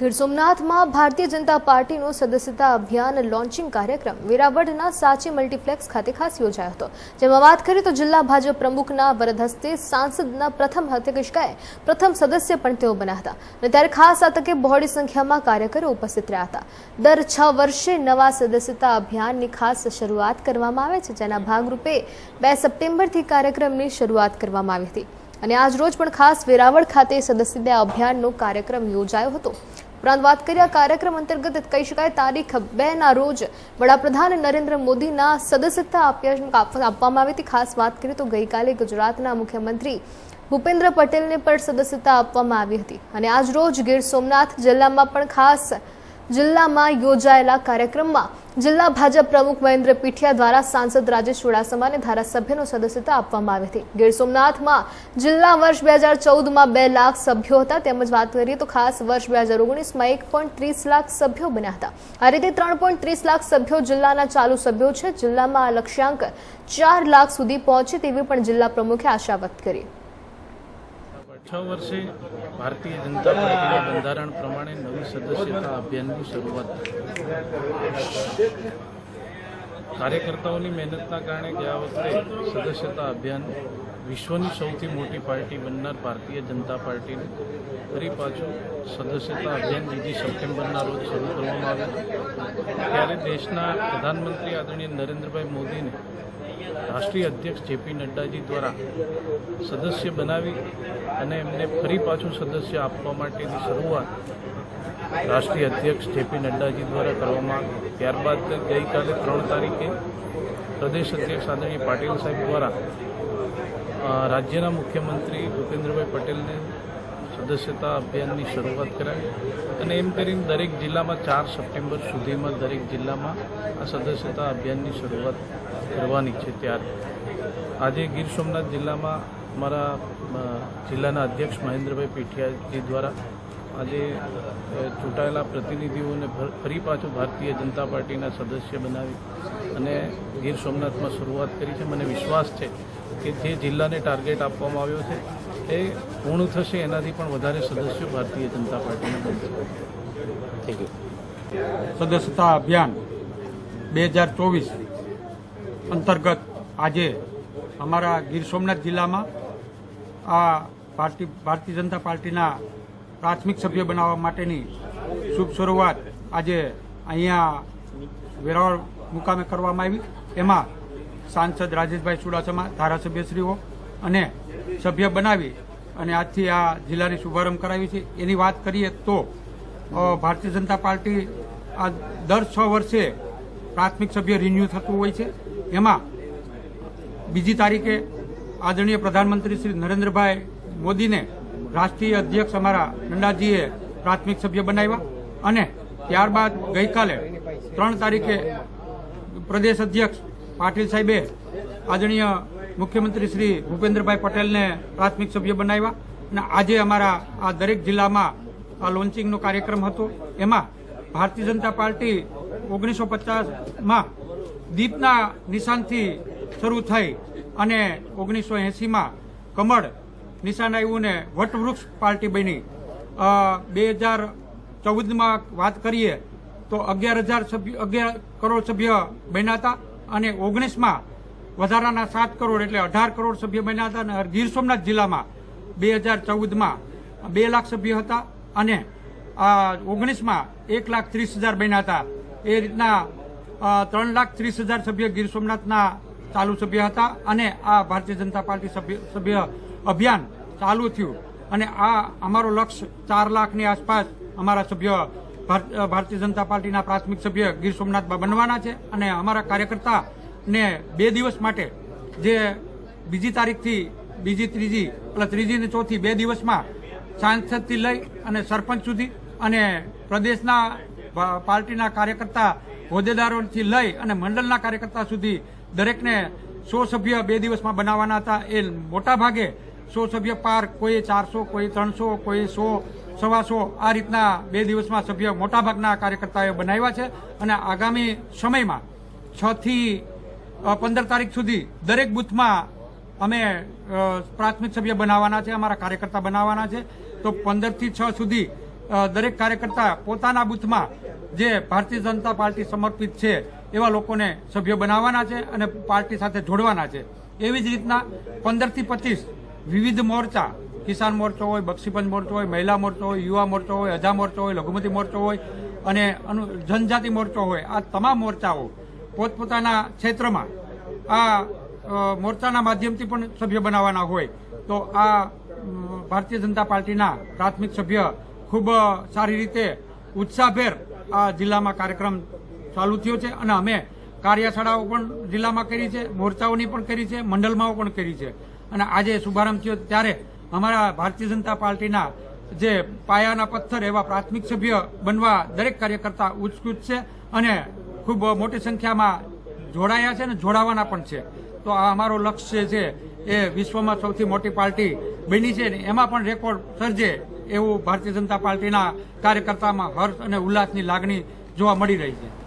ગીર સોમનાથમાં ભારતીય જનતા પાર્ટીનો સદસ્યતા અભિયાન લોન્ચિંગ કાર્યક્રમ વેરાવળના સાચી મલ્ટીપ્લેક્સ ખાતે ખાસ યોજાયો હતો. જેમાં વાત કરીએ તો જિલ્લા ભાજપ પ્રમુખના વરદહસ્તે સાંસદના પ્રથમ હતે પ્રથમ સદસ્ય પણ તેઓ બન્યા હતા. અને ત્યારે ખાસ આ તકે બહોળી સંખ્યામાં કાર્યકરો ઉપસ્થિત રહ્યા હતા. દર છ વર્ષે નવા સદસ્યતા અભિયાનની ખાસ શરૂઆત કરવામાં આવે છે, જેના ભાગરૂપે બે સપ્ટેમ્બરથી કાર્યક્રમની શરૂઆત કરવામાં આવી હતી. અને આજ રોજ પણ ખાસ વેરાવળ ખાતે સદસ્યતા અભિયાનનો કાર્યક્રમ યોજાયો હતો. ઉપરાંત વાત કરીએ આ કાર્યક્રમ અંતર્ગત કહી શકાય તારીખ બે ના રોજ વડાપ્રધાન નરેન્દ્ર મોદીના સદસ્યતા આપ્યા આપવામાં આવી હતી. ખાસ વાત કરીએ તો ગઈકાલે ગુજરાતના મુખ્યમંત્રી ભૂપેન્દ્ર પટેલને પણ સદસ્યતા આપવામાં આવી હતી. અને આજ રોજ ગીર સોમનાથ જિલ્લામાં પણ ખાસ જિલ્લામાં યોજાયેલા કાર્યક્રમમાં જિલ્લા ભાજપ પ્રમુખ મહેન્દ્ર પીઠિયા દ્વારા સાંસદ રાજેશ ચુડાસમાને ધારાસભ્યનો સદસ્યતા આપવામાં આવી હતી. ગીર સોમનાથમાં જિલ્લા વર્ષ બે હજાર ચૌદમાં બે લાખ સભ્યો હતા. તેમજ વાત કરીએ તો ખાસ વર્ષ બે હજાર ઓગણીસમાં એક પોઈન્ટ ત્રીસ લાખ સભ્યો બન્યા હતા. આ રીતે ત્રણ પોઈન્ટ ત્રીસ લાખ સભ્યો જિલ્લાના ચાલુ સભ્યો છે. જિલ્લામાં આ લક્ષ્યાંક ચાર લાખ સુધી પહોંચે તેવી પણ જિલ્લા પ્રમુખે આશા વ્યક્ત કરી. છ વર્ષે ભારતીય જનતા પાર્ટીના બંધારણ પ્રમાણે નવી સદસ્યતા અભિયાનની શરૂઆત થઈ. કાર્યકર્તાઓની મહેનતના કારણે ગયા વખતે સદસ્યતા અભિયાન વિશ્વની સૌથી મોટી પાર્ટી બનનાર ભારતીય જનતા પાર્ટીનું ફરી પાછું સદસ્યતા અભિયાન બીજી સપ્ટેમ્બરના રોજ શરૂ કરવામાં આવ્યું ત્યારે દેશના પ્રધાનમંત્રી આદરણીય નરેન્દ્રભાઈ મોદીને રાષ્ટ્રીય અધ્યક્ષ જેપી નડ્ડાજી દ્વારા સદસ્ય બનાવી અને એમને ફરી પાછું સદસ્ય આપવા માટેની શરૂઆત રાષ્ટ્રીય અધ્યક્ષ જેપી નડ્ડાજી દ્વારા કરવામાં આવી. ત્યારબાદ ગઈકાલે ત્રણ તારીખે પ્રદેશ અધ્યક્ષ આદરણીય પાટીલ સાહેબ દ્વારા રાજ્યના મુખ્યમંત્રી ભૂપેન્દ્રભાઈ પટેલને સદસ્યતા અભિયાનની શરૂઆત કરાવી અને એમ કરીને દરેક જિલ્લામાં ચાર સપ્ટેમ્બર સુધીમાં દરેક જિલ્લામાં આ સદસ્યતા અભિયાનની શરૂઆત કરવાની છે ત્યારે. આજે ગીર સોમનાથ જિલ્લામાં અમારા જિલ્લાના અધ્યક્ષ મહેન્દ્રભાઈ પીઠિયાજી દ્વારા આજે ચૂંટાયેલા પ્રતિનિધિઓને ફરી પાછું ભારતીય જનતા પાર્ટીના સદસ્ય બનાવી અને ગીર સોમનાથમાં શરૂઆત કરી છે. મને વિશ્વાસ છે કે જે જિલ્લાને ટાર્ગેટ આપવામાં આવ્યો છે એ પૂર્ણ થશે એનાથી પણ વધારે સદસ્યો ભારતીય જનતા પાર્ટીના બનશે. સદસ્યતા અભિયાન બે હજાર ચોવીસ અંતર્ગત આજે અમારા ગીર સોમનાથ જિલ્લામાં આ પાર્ટી ભારતીય જનતા પાર્ટીના પ્રાથમિક સભ્ય બનાવવા માટેની શુભ શરૂઆત આજે અહીંયા વેરાવળ મુકામે કરવામાં આવી. એમાં સાંસદ રાજેશભાઈ ચુડાસમા ધારાસભ્યશ્રીઓ અને સભ્ય બનાવી અને આજથી આ જિલ્લાની શુભારંભ કરાવી છે. એની વાત કરીએ તો ભારતીય જનતા પાર્ટી આ દર છ વર્ષે પ્રાથમિક સભ્ય રિન્યુ થતું હોય છે. એમાં બીજી તારીખે આદરણીય પ્રધાનમંત્રી શ્રી નરેન્દ્રભાઈ મોદીને રાષ્ટ્રીય અધ્યક્ષ અમારા નડ્ડાજીએ પ્રાથમિક સભ્ય બનાવ્યા અને ત્યારબાદ ગઈકાલે ત્રણ તારીખે પ્રદેશ અધ્યક્ષ પાટીલ સાહેબે આદરણીય મુખ્યમંત્રી શ્રી ભૂપેન્દ્રભાઈ પટેલને પ્રાથમિક સભ્ય બનાવ્યા અને આજે અમારા આ દરેક જિલ્લામાં આ લોન્ચિંગનો કાર્યક્રમ હતો. એમાં ભારતીય જનતા પાર્ટી ઓગણીસો પચાસમાં દીપના નિશાનથી શરૂ થઈ અને ઓગણીસો એંસીમાં કમળ નિશાન આવ્યું ને વટવૃક્ષ પાર્ટી બની. બે હજાર ચૌદમાં વાત કરીએ તો અગિયાર હજાર સભ્ય, અગિયાર કરોડ સભ્ય બન્યા હતા અને ઓગણીસમાં વધારાના સાત કરોડ એટલે અઢાર કરોડ સભ્ય બન્યા હતા અને ગીર સોમનાથ જિલ્લામાં બે હજાર ચૌદમાં બે લાખ સભ્ય હતા અને ઓગણીસમાં એક લાખ ત્રીસ હજાર બન્યા હતા. એ રીતના ત્રણ લાખ ત્રીસ હજાર સભ્ય ગીર સોમનાથના ચાલુ સભ્ય હતા અને આ ભારતીય જનતા પાર્ટી સભ્ય સભ્ય અભિયાન ચાલુ થયું. અને આ અમારો લક્ષ્ય ચાર લાખની આસપાસ અમારા સભ્ય ભાર- ભારતીય જનતા પાર્ટીના પ્રાથમિક સભ્ય ગીર સોમનાથમાં બનવાના છે અને અમારા કાર્યકર્તા ને બે દિવસ માટે જે બીજી તારીખથી બીજી ત્રીજી પ્લસ ત્રીજી ને ચોથી બે દિવસમાં સાંસદથી લઈ અને સરપંચ સુધી અને પ્રદેશના પાર્ટીના કાર્યકર્તા હોદ્દેદારોથી લઈ અને મંડળના કાર્યકર્તા સુધી દરેકને સો સભ્ય બે દિવસમાં બનાવવાના હતા. એ મોટા ભાગે સો સભ્ય પાર કોઈ ચારસો કોઈ ત્રણસો કોઈ સો સવાસો આ રીતના બે દિવસમાં સભ્ય મોટાભાગના કાર્યકર્તાઓએ બનાવ્યા છે. અને આગામી સમયમાં છ થી અ, પંદર તારીખ સુધી દરેક બૂથમાં અમે પ્રાથમિક સભ્ય બનાવવાના છે, અમારા કાર્યકર્તા બનાવવાના છે. તો પંદરથી છ સુધી દરેક કાર્યકર્તા પોતાના બૂથમાં જે ભારતીય જનતા પાર્ટી સમર્પિત છે, એવા લોકોને સભ્ય બનાવવાના છે અને પાર્ટી સાથે જોડવાના છે. એવી જ રીતના પંદરથી પચીસ વિવિધ મોરચા, કિસાન મોરચો હોય, બક્ષીપંચ મોરચો હોય, મહિલા મોરચો હોય, યુવા મોરચો હોય, અજા મોરચો હોય, લઘુમતી મોરચો હોય અને જનજાતિ મોરચો હોય. આ તમામ મોરચાઓ પોતપોતાના ક્ષેત્રમાં આ મોરચાના માધ્યમથી પણ સભ્ય બનાવવાના હોય, તો આ ભારતીય જનતા પાર્ટીના પ્રાથમિક સભ્ય ખૂબ સારી રીતે ઉત્સાહભેર આ જિલ્લામાં કાર્યક્રમ ચાલુ થયો છે અને અમે કાર્યશાળાઓ પણ જિલ્લામાં કરી છે, મોરચાઓની પણ કરી છે, મંડળમાં પણ કરી છે. અને આજે શુભારંભ થયો ત્યારે અમારા ભારતીય જનતા પાર્ટીના જે પાયાના પથ્થર એવા પ્રાથમિક સભ્ય બનવા દરેક કાર્યકર્તા ઉત્સુક છે અને ખૂબ મોટી સંખ્યામાં જોડાયા છે અને જોડાવાના પણ છે. તો આ અમારો લક્ષ્ય છે, એ વિશ્વમાં સૌથી મોટી પાર્ટી બની છે ને એમાં પણ રેકોર્ડ સર્જે એવું ભારતીય જનતા પાર્ટીના કાર્યકર્તામાં હર્ષ અને ઉલ્લાસની લાગણી જોવા મળી રહી છે.